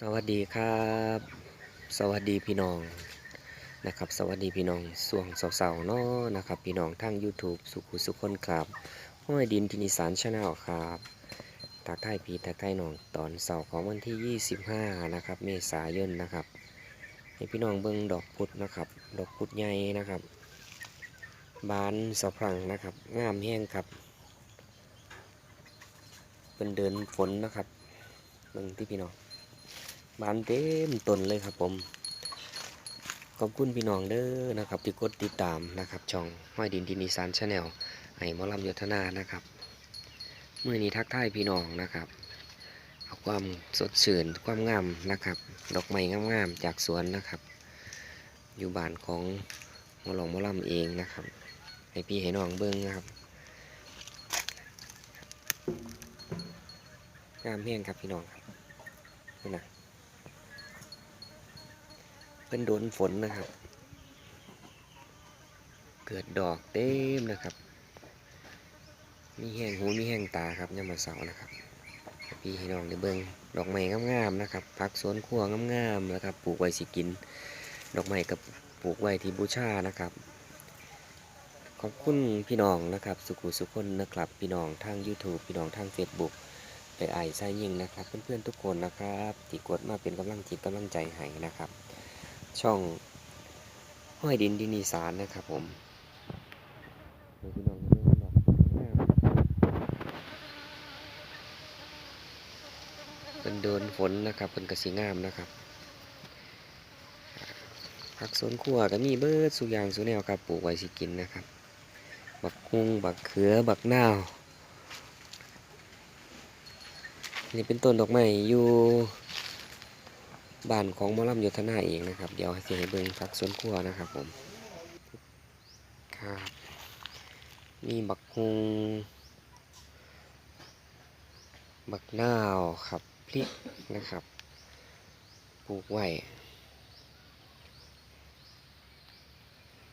สวัสดีครับ สวัสดีพี่น้องนะครับ สวัสดีพี่น้องส่วงสาวๆเนาะนะครับ พี่น้องทาง YouTube สุขุสุขคนครับห้อยดินทินิสานชาแนลครับทักทายพี่ทักทายน้องตอนเสาร์ของวันที่ 25 นะครับ เมษายนนะครับให้พี่น้องเบิ่งดอกพุธนะครับ ดอกพุธใหญ่นะครับ บานสะพรังนะครับงามแห้งครับเป็นเดินฝนนะครับเบิ่งที่พี่น้อง บานเต็มต้นเลยครับผม ขอบคุณพี่น้องเด้อนะครับ ที่กดติดตามนะครับ ช่องห้อยดินดินอีสานชาแนลไห้มอลำยศนานะครับเมื่อนี้ทักทายพี่น้องนะครับเอาความสดชื่นความงามนะครับ ดอกไม้งามๆจากสวนนะครับ อยู่บ้านของมอลองมอลำเองนะครับให้พี่ให้น้องเบิ้งนะครับงามเพียงครับพี่น้องครับนี่นะ เป็นโดนฝนนะครับ เกิดดอกเต็มนะครับ มีแห้งหูมีแห้งตาครับยามมาเสานะครับ พี่ให้น้องได้เบิ่งดอกไม้งามๆนะครับพักสวนครัวงามๆนะครับปลูกไว้สิกิน ดอกไม้กับปลูกไว้ที่บูชานะครับขอบคุณพี่น้องนะครับ สุขุสุขคนนะครับ พี่น้องทาง YouTube พี่น้องทาง Facebook ไปไอายไส้ยิ่งนะครับ เพื่อนๆทุกคนนะครับที่กดมาเป็นกำลังจิตกำลังใจให้นะครับ ช่องห้อยดินดินอีสานนะครับผมพี่น้องเป็นเดินฝนนะครับเป็นกระสีงามนะครับผักสวนครัวก็มีเบิดสุยางสุแนวครับปลูกไว้สิกินนะครับ บักฮุงบักเขือบักนาวนี่เป็นต้นดอกไม้อยู่ บ้านของมอลำโยธนาเองนะครับ เดี๋ยวให้ให้เบิ่งผักสวนครัวนะครับผมครับมีบักฮุงบักนาวครับพริกนะครับปลูกไว้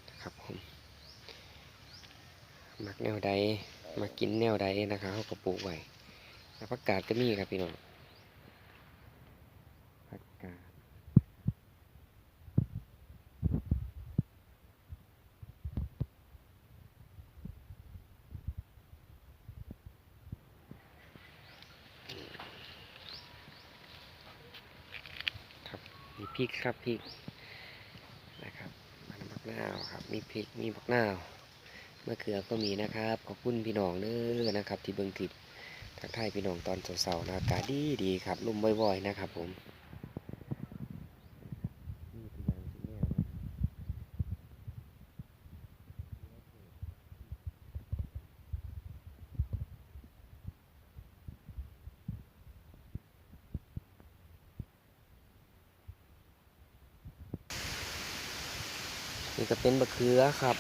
นะครับผมมักแนวใดมากินแนวใดนะครับเขาก็ปลูกไว้แล้วผักกาดก็มีครับพี่น้องผักกาด ครับมีพริก ครับพริกนะครับมันบักนาวครับ มีพริกมีบักนาวมะเขือก็มีนะครับขอบคุณพี่น้องเด้อนะครับ ที่เบิ่งคลิปทักทายพี่น้องตอนเสาร์ๆนะอากาศดีดีครับลมบ่อยๆนะครับผมนี่ตัวอย่างชิ้นแรกนะครับ นี่ก็เป็นมะเขือครับ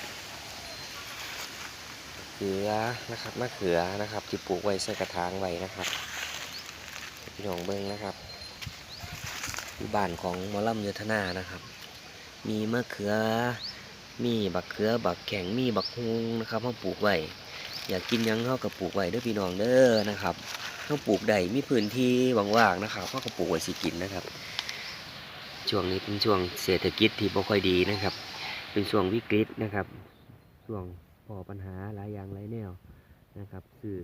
เขือนะครับมะเขือนะครับที่ปลูกไว้ใส่กระถางไว้นะครับพี่น้องเบิ่งนะครับอยู่บ้านของหมอลำโยธนานะครับ มีมะเขือมีบักเขือบักแข็งมีบักฮุงนะครับเขาปลูกไว้อยากกินยังเขาก็ปลูกไว้เด้อพี่น้องเด้อนะครับเขาปลูกได้มีพื้นที่ว่างๆนะครับเขาก็ปลูกไว้สิกินนะครับ ช่วงนี้เป็นช่วงเศรษฐกิจที่บ่ค่อยดีนะครับ เป็นช่วงวิกฤตนะครับช่วงพอปัญหาหลายอย่างหลายแนวนะครับสื่อ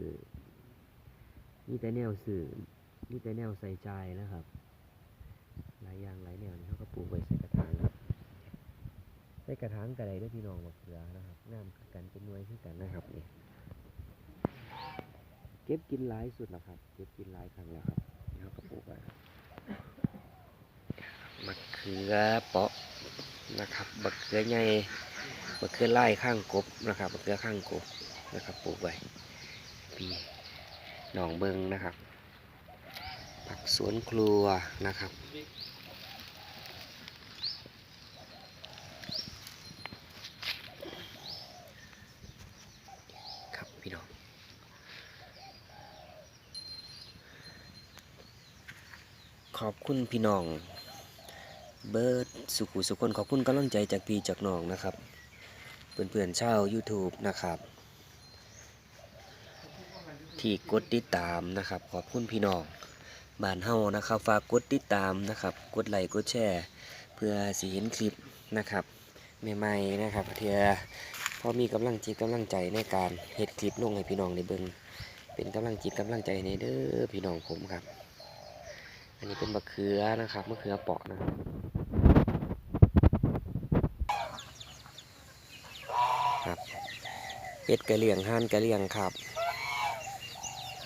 มีแต่แนวสื่อมีแต่แนวใส่ใจนะครับ หลายอย่างหลายแนวนี่เขาก็ปลูกไว้ใส่กระถางครับใส่กระถางกระไดด้วยพี่น้องบักเขือนะครับน้ำคือกันเป็นหน่วยคือกันนะครับนี่เก็บกินหลายสุดแล้วครับเก็บกินหลายครั้งแล้วครับนี่เขาก็ปลูกไว้มะเขือเปาะ นะครับบักเขือใหญ่บักเขือไล่ข้างกบนะครับบักเขือข้างกบนะครับปลูกไว้ปีหนองเบิงนะครับ ผักสวนครัวนะครับครับพี่น้องขอบคุณพี่น้อง เบิร์ดสุขุสุคนขอบคุณกำลังใจจากพี่จากน้องนะครับ เพื่อนๆชาว YouTube นะครับ ที่กดติดตามนะครับ ขอบคุณพี่น้องบ้านเฮานะครับฝากกดติดตามนะครับ กดไลค์กดแชร์ เพื่อสิเห็นคลิปนะครับใหม่ๆนะครับเพื่อพอมีกำลังจิตกำลังใจในการเฮ็ดคลิปลงให้พี่น้องได้เบิงเป็นกำลังจิตกำลังใจในเด้อพี่น้องผมครับ อันนี้เป็นมะเขือนะครับมะเขือเปาะนะครับ เฮ็ดกะเลียงห่านกะเลียงครับ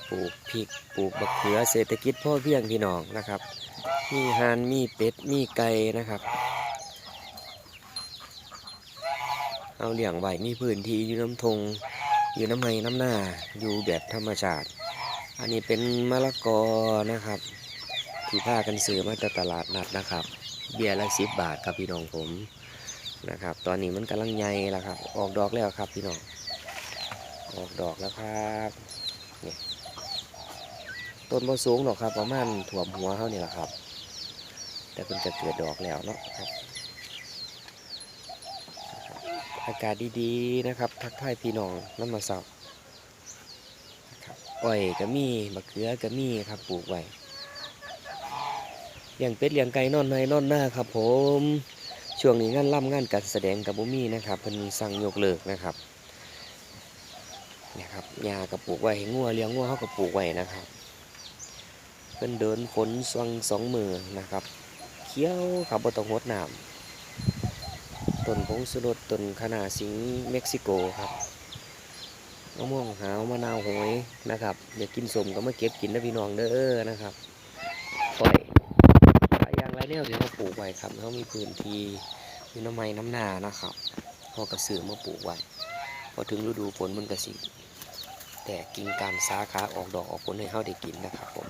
ปลูกพริกปลูกมะเขือเศรษฐกิจพ่อเพียงพี่น้องนะครับ มีห่านมีเป็ดมีไก่นะครับเอาเลี้ยงไว้มีพื้นที่อยู่น้ำทงอยู่น้ำไห้น้ำหน้าอยู่แบบธรรมชาติ อันนี้เป็นมะละกอนะครับ ที่พากันซื้อมาจากตลาดนัดนะครับ เบียร์ละสิบบาทครับพี่น้องผมนะครับ ตอนนี้มันกำลังใหญ่แล้วครับ ออกดอกแล้วครับพี่น้อง ออกดอกแล้วครับนี่ต้นบ่สูงหรอกครับ ประมาณถ่วมหัวเขานี่แหละครับ แต่เป็นจะเกิดดอกแล้วเนาะครับ อากาศดีๆนะครับ ทักทายพี่น้องน้ำมาสานะครับอ้อยก็มีมะเขือก็มีครับปลูกไว้เลี้ยงเป็ดเลี้ยงไก่นอนในนอนหน้าครับ ผม ช่วงนี้งานล่ำงานการแสดงกับบุมี่นะครับเพิ่นสั่งยกเลิกนะครับ นี่ยครับยากับปลูกไว้ให้งัวเลี้ยงงัวเขากับปลูกไว้นะครับ เพิ่นเดินฝนสวงสองมือนะครับเคี้ยวขับบ่ต้องหดน้ำต้นพงสุรต้นขนาสิงเม็กซิโกครับมะม่วงหาวมะนาวโหยนะครับอยากกินสมก็มาเก็บกินนะพี่น้องเด้อนะครับปล่อยหลายอย่างหลายแนวที่เขาปลูกไว้ครับเขามีพื้นที่มีน้ำไม้น้ำนานะครับเขากระสือมาปลูกไว้พอถึงฤดูฝนมันกระสิ แต่กิ่งการสาขาออกดอกออกผลให้เขาได้กินนะครับผม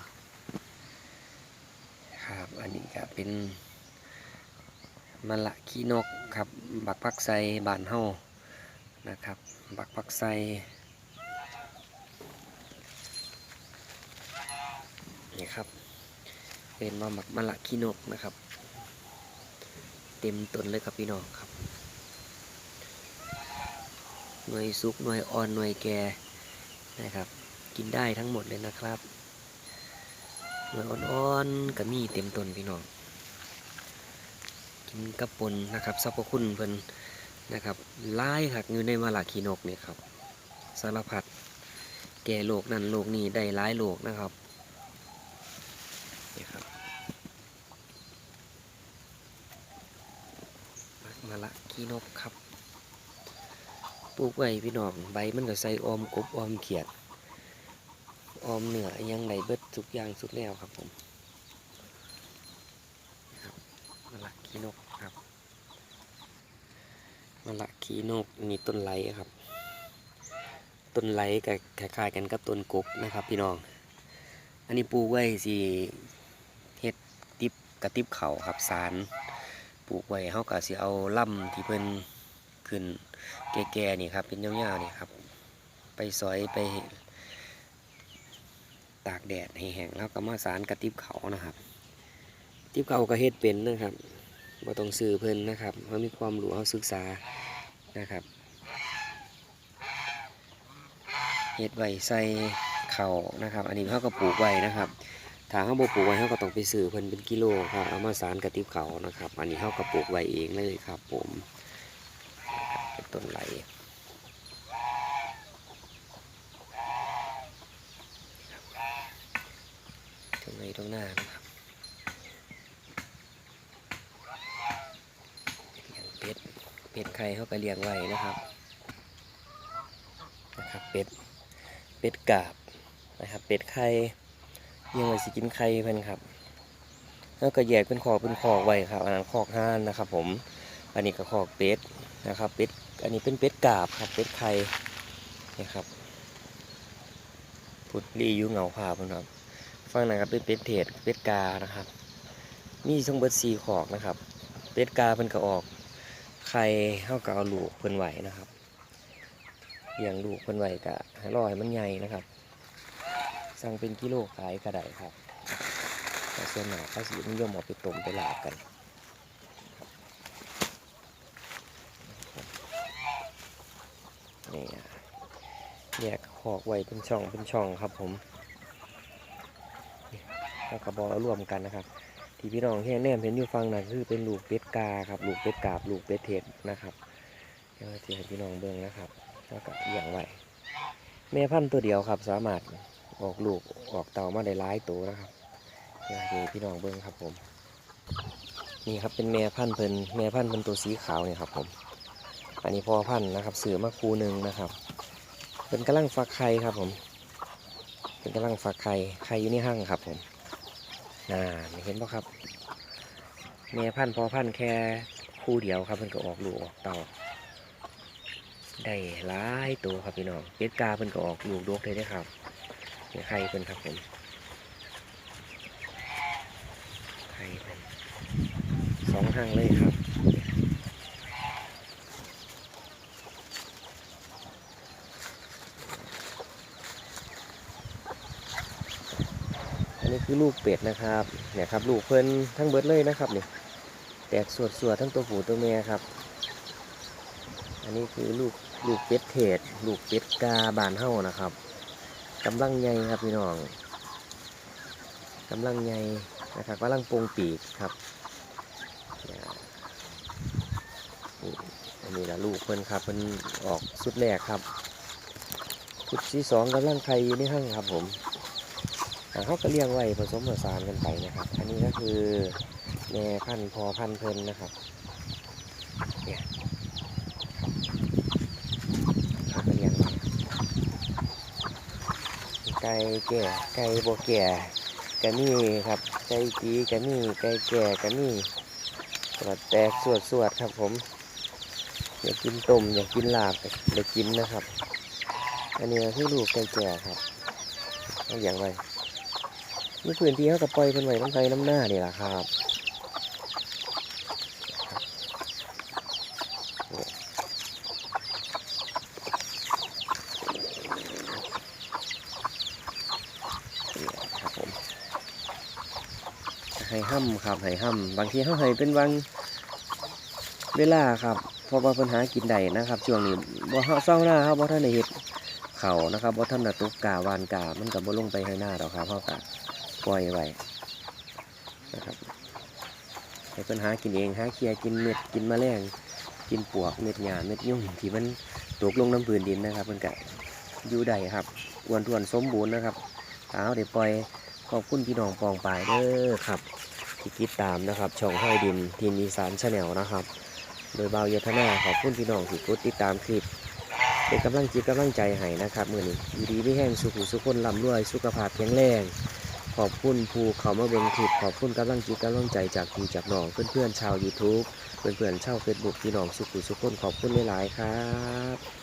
ครับอันนี้ก็เป็นมันละขี้นกครับบักพักไซบานเฮานะครับ บักพักไซนี่ครับ เป็นมาหมักมันละขี้นกนะครับ เต็มต้นเลยครับพี่น้องครับหน่วยสุกหน่วยอ่อนหน่วยแก่ นะครับ กินได้ทั้งหมดเลยนะครับหน่วยอ่อนๆก็มีเต็มต้นพี่น้อง กินกับปนนะครับสรรพคุณเพิ่นนะครับหลายหักอยู่ในมาลาคีนกเนี่ยครับสารพัดแก่โรคนั่นโรคนี้ได้หลายโรคนะครับนี่ครับมักมาละคีนกครับ ปลูกไว้พี่น้องใบมันก็ใส่ออมกบออมเขียดออมเหนือยังไหนเบิดทุกอย่างสุดแล้วครับผมมะละขีนกครับมะละขีนกนี่ต้นไหลครับ ต้นไหลกับคล้ายๆกันกับต้นกบนะครับ พี่น้อง อันนี้ปลูกไว้สิเฮ็ดติบกระติบเขาครับสารปลูกไว้เฮาก็สิเอาล่ำที่เพิ่นขึ้น แก่ๆนี่ครับเป็นยาวๆนี่ครับ ไปซอยไปตากแดดให้แห้งแล้วก็มาสารกระติบเขานะครับทิปเขาก็เฮ็ดเป็นนะครับบ่ต้องซื้อเพิ่นนะครับเขามีความรู้เขาศึกษานะครับเฮ็ดไว้ใส่เข่านะครับ อันนี้เขาก็ปลูกไว้นะครับถ้าเขาบ่ปลูกไว้เขาก็ต้องไปซื้อเพิ่นเป็นกิโลครับเอามาสารกระติบเขานะครับ อันนี้เขาก็ปลูกไว้เองเลยครับ ผม ต้นไหล ตรงไหนตรงหน้านะครับเลี้ยงเป็ด เป็ดไข่เขาก็เลี้ยงไว้นะครับ นะครับ เป็ด เป็ดกาบนะครับ เป็ดไข่เลี้ยังไว้สิกินไข่เพิ่นครับแล้วก็แยกเป็นคอกเป็นคอกไว้ครับอันนั้นคอกห่านนะครับ ผม อันนี้ก็คอกเป็ดนะครับ เป็ด อันนี้เป็นเป็ดกาบครับเป็ดไข่นี่ครับพุดรีอยู่เหงาผ่าพิ่นครับฟังนะครับเป็นเป็ดเทศเป็ดกานะครับ มีทั้งเบิดสี่ขอกนะครับ เป็ดกาเพิ่นก็ออกไข่เฮาก็เอาลูกเพิ่นไหวนะครับเลี้ยงลูกเพิ่นไหวก็ให้รอให้มันใหญ่นะครับ สั่งเป็นกิโลขายก็ได้ครับแต่ส่วนมากเขาสินิยมเอาไปต้มไปลาบกัน นี่แยกหอกไว้เป็นช่องเป็นช่องครับผมแล้วก็บอรวมกันนะครับ ที่พี่น้องเห็นแนมเห็นอยู่ฟังนั่นคือเป็นลูกเป็ดกาครับลูกเป็ดกาบลูกเป็ดเทศนะครับเดี๋ยวจะให้พี่น้องเบิ่งนะครับ แล้วก็เลี้ยงไว้แม่พันธุ์ตัวเดียวครับ สามารถออกลูกออกเต่ามาได้หลายตัวนะครับเดี๋ยวให้พี่น้องเบิ่งครับผม นี่ครับเป็นแม่พันธุ์เพิ่นแม่พันธุ์เป็นตัวสีขาวเนี่ยครับผม อันนี้พอพันนะครับเสือมาคูหนึ่งนะครับ เป็นกำลังฟักไข่ครับผม เป็นกำลังฟักไข่ไข่อยู่ในห้างครับผมน่าเห็นปะครับแม่พันพอพันแค่คู่เดียวครับเพิ่นก็ออกลูกออกเต่าได้หลายตัวครับพี่น้องเป็ดกาเพิ่นก็ออกลูกดกเลยได้ครับเนี่ยไข่เพิ่นครับผมไข่เพิ่นสองห้างเลยครับ คือลูกเป็ดนะครับเนี่ยครับลูกเพิ่นทั้งเบิดเลยนะครับนี่แตกสวดสวดๆทั้งตัวผู้ตัวเมียครับ อันนี้คือลูกลูกเป็ดเทศลูกเป็ดกาบานเฮ้านะครับกำลังใหญ่ครับพี่น้องกำลังใหญ่นะครับกำลังปงปีกครับอันนี้ละลูกเพิ่นครับเพิ่นออกสุดแรกครับชุดที่สองกำลังไข่อยู่ในห้างครับผม เขาก็เลี้ยงไว้ผสมผสานกันไปนะครับ อันนี้ก็คือแม่พันธุ์พอพันธุ์เพลินนะครับเนี่ยเขาก็เลี้ยงไว้ไก่แก่ไก่โบแก่กะนี่ครับไก่จีกะนี่ไก่แก่กะนี่กระแตกสวดสวดครับผมอยากกินต้มอยากกินลาบอยากกินนะครับ อันนี้คือลูกไก่แก่ครับเอาอย่างไร นี่พื้นที่เขากับปล่อยเป็นไว้น้ำใจน้ำหน้านี่แหละครับนี่ครับผมให้ห้ำครับให้ห้ำบางทีเขาให้เป็นบางเวลาครับเพราะว่าปัญหากินได้นะครับ ช่วงนี้บ่เฮาเศร้าหน้าครับบ่ท่านเฮ็ดเขานะครับบ่ท่านได้ตุกกาวานกามันกับบ่ลงไปให้หน้าดอกครับเพราะกะ ปล่อยไว้นะครับให้ปัญหากินเองหาเคลียกินเม็ดกินมแมลงกินปวกเม็ดหญ้าเม็ดยุ่งที่มันตกลงน้ำพื้นดินนะครับมันก็อยู่ได้ครับอ้วนทวนสมบูรณ์นะครับเอาเดี๋ยวปล่อยขอบคุณพี่น้องปองปายเด้อครับที่ติดตามนะครับช่องห้อยดินทีมอีสานชาแนลนะครับ โดยเบาเยธนาขอบคุณพี่น้องที่กดติดตามคลิปเป็นกำลังจิตกำลังใจให้นะครับมือนี้อยู่ดีไม่แห้งสุขุสุขคนลำรวย สุขภาพแข็งแรง ขอบคุณผู้เขามาเบิ่งคลิปขอบคุณกำลังจิตกำลังใจจากพี่จากน้องเพื่อนๆชาว YouTube เพื่อนๆชาว Facebook พี่น้องสุขุสุขคนขอบคุณหลายๆครับ